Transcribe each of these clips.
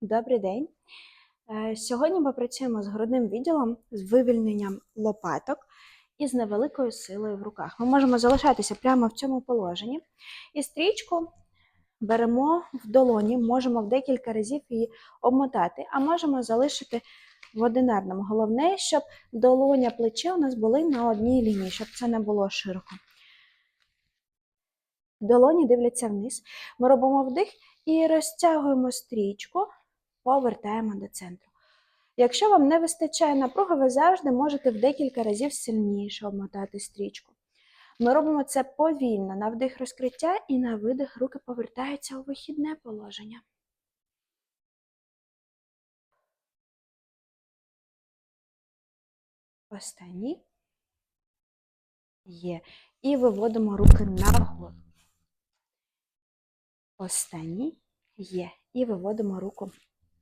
Добрий день. Е, Сьогодні ми працюємо з грудним відділом з вивільненням лопаток і з невеликою силою в руках. Ми можемо залишатися прямо в цьому положенні. І стрічку беремо в долоні, можемо в декілька разів її обмотати, а можемо залишити в одинарному. Головне, щоб долоня плече у нас були на одній лінії, щоб це не було широко. Долоні дивляться вниз. Ми робимо вдих і розтягуємо стрічку, повертаємо до центру. Якщо вам не вистачає напруги, ви завжди можете в декілька разів сильніше обмотати стрічку. Ми робимо це повільно, на вдих розкриття і на видих руки повертаються у вихідне положення. Останній. Є. І виводимо руки нагору. Останній є. І виводимо руку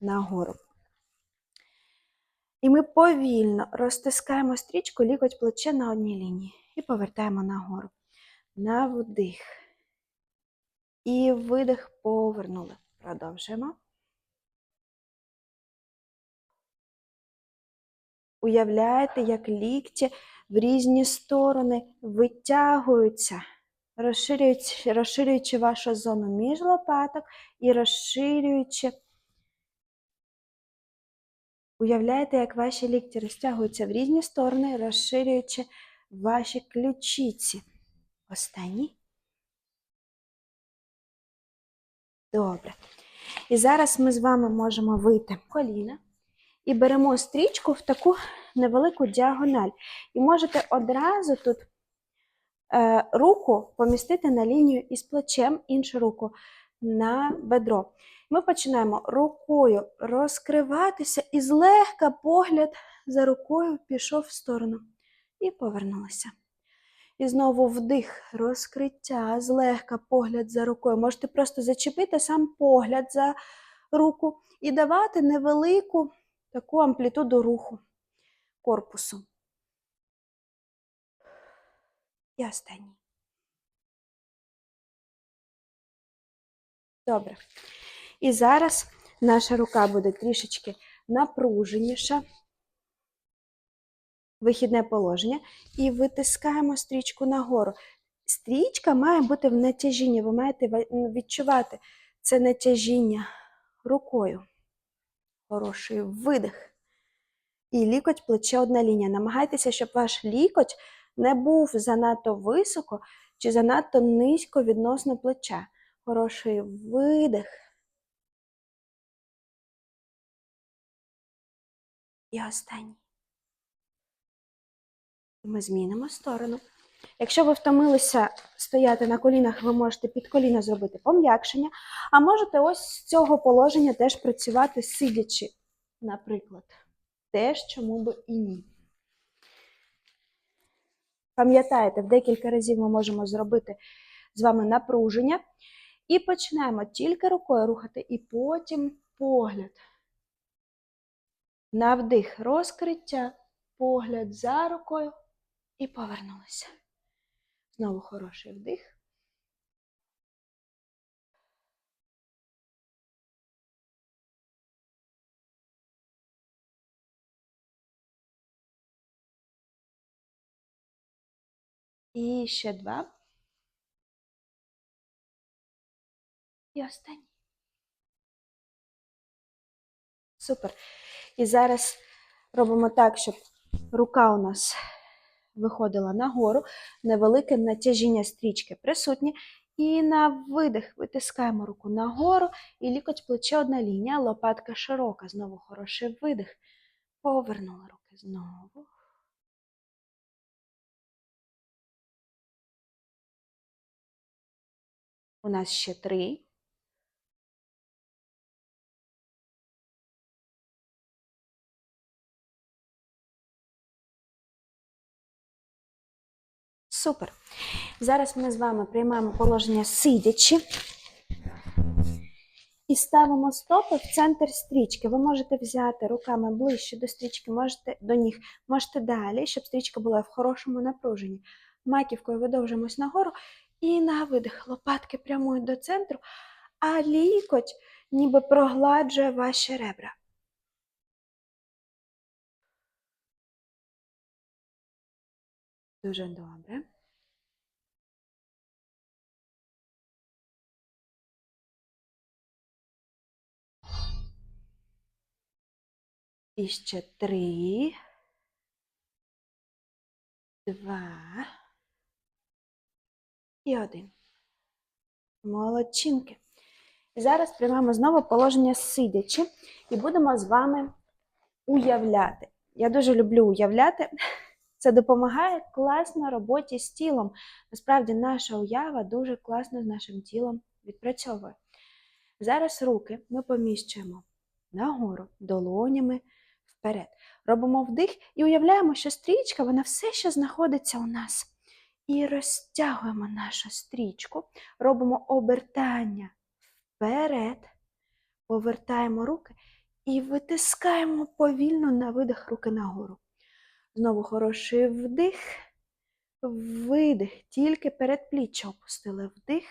нагору. І ми повільно розтискаємо стрічку лікоть плече на одній лінії. І повертаємо нагору. На вдих. І видих повернули. Продовжуємо. Уявляєте, як лікті в різні сторони витягуються, розширюючи, розширюючи вашу зону між лопаток і розширюючи. Уявляєте, як ваші лікті розтягуються в різні сторони, розширюючи ваші ключиці. Останній. Добре. І зараз ми з вами можемо вийти коліна і беремо стрічку в таку невелику діагональ. І можете одразу тут е, руку помістити на лінію із плечем, іншу руку на бедро. Ми починаємо рукою розкриватися і злегка погляд за рукою пішов в сторону. І повернулися. І знову вдих, розкриття, злегка погляд за рукою. Можете просто зачепити сам погляд за руку і давати невелику таку амплітуду руху корпусу. І останній. Добре. І зараз наша рука буде трішечки напруженіша. Вихідне положення. І витискаємо стрічку нагору. Стрічка має бути в натяжінні. Ви маєте відчувати це натяжіння рукою. Хороший видих. І лікоть плече одна лінія. Намагайтеся, щоб ваш лікоть не був занадто високо чи занадто низько відносно плеча. Хороший видих. І останній. Ми змінимо сторону. Якщо ви втомилися стояти на колінах, ви можете під коліна зробити пом'якшення, а можете ось з цього положення теж працювати сидячи, наприклад. Теж чому би і ні. Пам'ятаєте, в декілька разів ми можемо зробити з вами напруження. І починаємо тільки рукою рухати, і потім погляд. На вдих розкриття, погляд за рукою і повернулися. Знову хороший вдих. І ще два. І останній. Супер. І зараз робимо так, щоб рука у нас виходила нагору, невелике натяжіння стрічки присутнє. І на видих витискаємо руку нагору, і лікоть плече одна лінія, лопатка широка. Знову хороший видих. Повернули руки знову. У нас ще три. Супер. Зараз ми з вами приймаємо положення сидячи і ставимо стопи в центр стрічки. Ви можете взяти руками ближче до стрічки, можете до ніг, можете далі, щоб стрічка була в хорошому напруженні. Маківкою видовжуємось нагору і на видих. Лопатки прямують до центру, а лікоть ніби прогладжує ваші ребра. Дуже добре. І ще три, два і один. Молодчинки. І зараз приймаємо знову положення сидячи і будемо з вами уявляти. Я дуже люблю уявляти. Це допомагає класно роботі з тілом. Насправді, наша уява дуже класно з нашим тілом відпрацьовує. Зараз руки ми поміщуємо нагору, долонями вперед. Робимо вдих і уявляємо, що стрічка, вона все ще знаходиться у нас. І розтягуємо нашу стрічку, робимо обертання вперед, повертаємо руки і витискаємо повільно на видих руки нагору. Знову хороший вдих, видих, тільки передпліччя опустили вдих.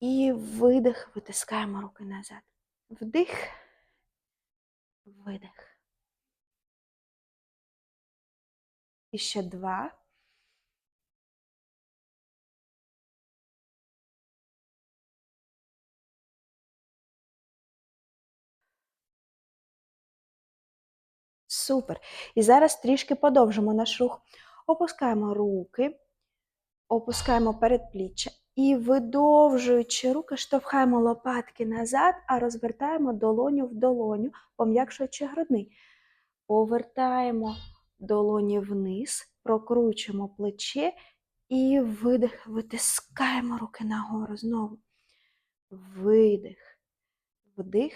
І видих, витискаємо руки назад. Вдих, видих. І ще два. Супер. І зараз трішки подовжимо наш рух. Опускаємо руки, опускаємо передпліччя і, видовжуючи руки, штовхаємо лопатки назад, а розвертаємо долоню в долоню, пом'якшуючи грудний. Повертаємо долоні вниз, прокручуємо плече і видих, витискаємо руки нагору знову. Видих, вдих.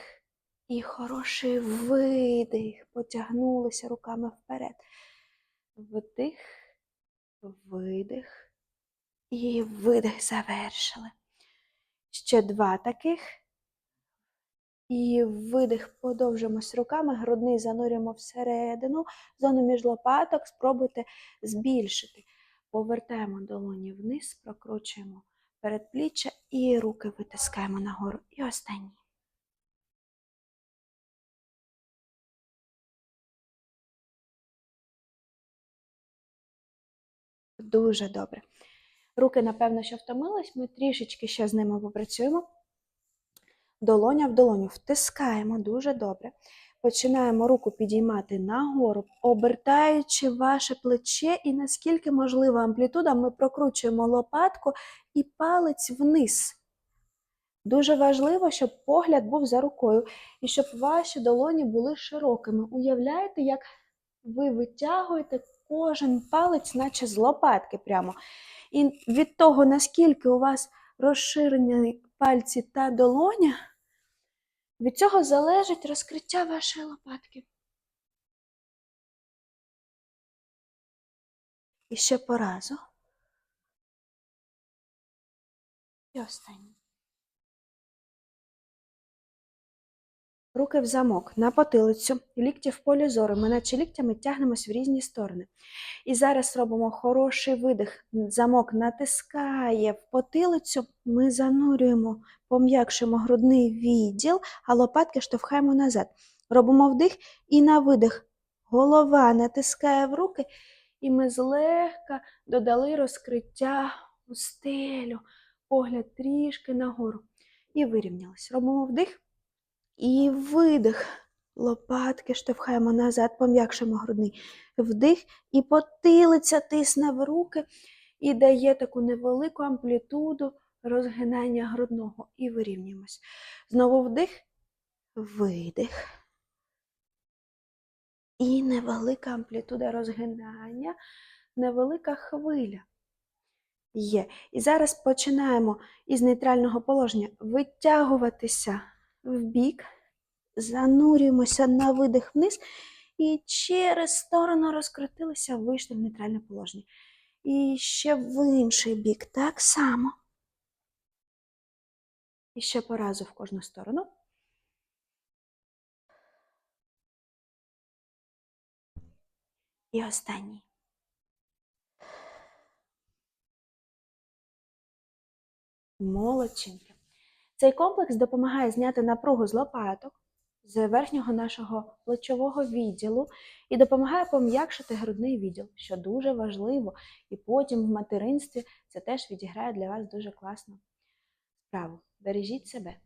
І хороший видих. Потягнулися руками вперед. Вдих, видих. І видих завершили. Ще два таких. І видих, подовжимось руками, грудний занурюємо всередину, зону між лопаток, спробуйте збільшити. Повертаємо долоні вниз, прокручуємо передпліччя і руки витискаємо нагору. І останній. Дуже добре. Руки, напевно, що втомились, ми трішечки ще з ними попрацюємо. Долоня в долоню втискаємо дуже добре. Починаємо руку підіймати нагору, обертаючи ваше плече, і наскільки можлива амплітуда, ми прокручуємо лопатку і палець вниз. Дуже важливо, щоб погляд був за рукою і щоб ваші долоні були широкими. Уявляєте, як ви витягуєте кожен палець, наче з лопатки прямо. І від того, наскільки у вас розширені пальці та долоня, від цього залежить розкриття вашої лопатки. І ще по разу. І останній. Руки в замок, на потилицю, лікті в полі зору. Ми наче ліктями тягнемось в різні сторони. І зараз робимо хороший видих. Замок натискає в потилицю, ми занурюємо, пом'якшуємо грудний відділ, а лопатки штовхаємо назад. Робимо вдих і на видих. Голова натискає в руки, і ми злегка додали розкриття у стелю, погляд трішки нагору. І вирівнялись. Робимо вдих. І видих. Лопатки штовхаємо назад, пом'якшимо грудний вдих, і потилиця тисне в руки і дає таку невелику амплітуду розгинання грудного. І вирівнюємось. Знову вдих, видих. І невелика амплітуда розгинання, невелика хвиля. Є. І зараз починаємо із нейтрального положення витягуватися в бік, занурюємося на видих вниз і через сторону розкрутилися, вийшли в нейтральне положення. І ще в інший бік так само. І ще по разу в кожну сторону. І останній. Молодчинки. Цей комплекс допомагає зняти напругу з лопаток, з верхнього нашого плечового відділу і допомагає пом'якшити грудний відділ, що дуже важливо. І потім в материнстві це теж відіграє для вас дуже класну справу. Бережіть себе.